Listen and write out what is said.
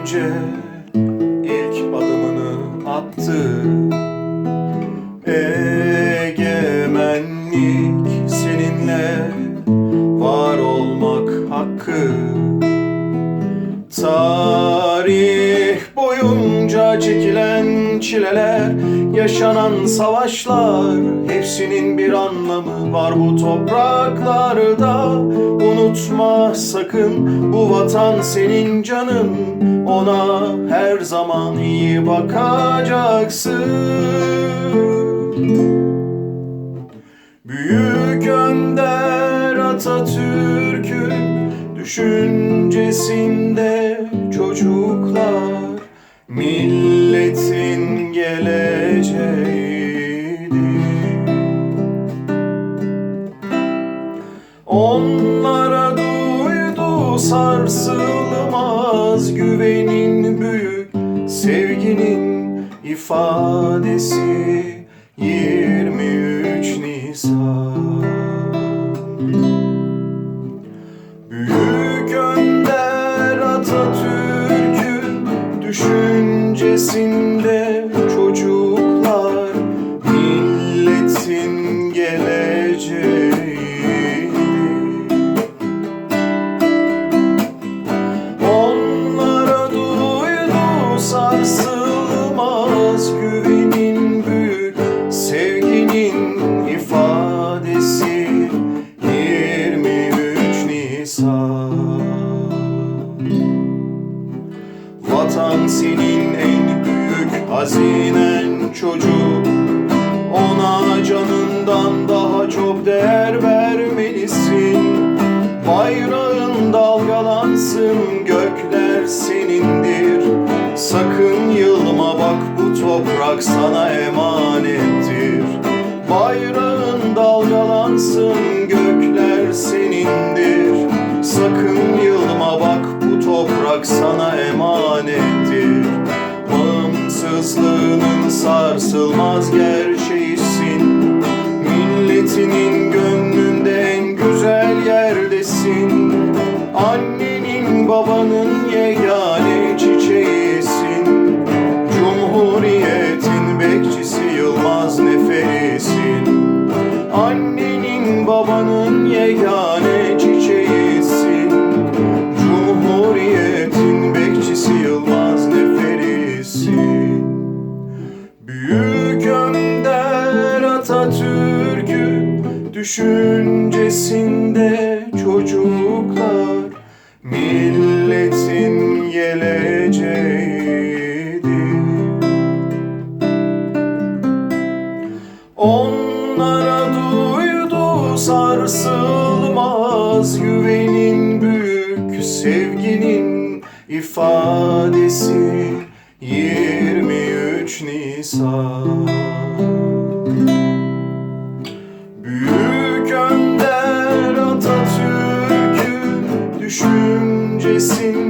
önce ilk adımını attı. Egemenlik seninle var olmak hakkı. Tarih boyunca çekilen çileler, yaşanan savaşlar Hepsinin bir anlamı var bu topraklarda Unutma sakın bu vatan senin canın Ona her zaman iyi bakacaksın Büyük Önder Atatürk'ün düşüncesinde çocuklar milletin geleceğiydi. Sarsılmaz güvenin büyük sevginin ifadesi. 23 Nisan. Büyük Önder Atatürk'ün düşüncesinde Vatan senin en büyük hazinen çocuk. Ona canından daha çok değer vermelisin. Bayrağın dalgalansın gökler senindir. Sakın yılma bak bu toprak sana emanettir. Bayrağın dalgalansın sarsılmaz gerçeğisin. Milletinin gönlünde en güzel yerdesin. Annenin babanın yegane çiçeğisin. Cumhuriyetin bekçisi Yılmaz neferisin. Annenin babanın yegane düşüncesinde çocuklar milletin geleceğiydi. Onlara duydu sarsılmaz güvenin büyük sevginin ifadesi 23 Nisan düşüncesinde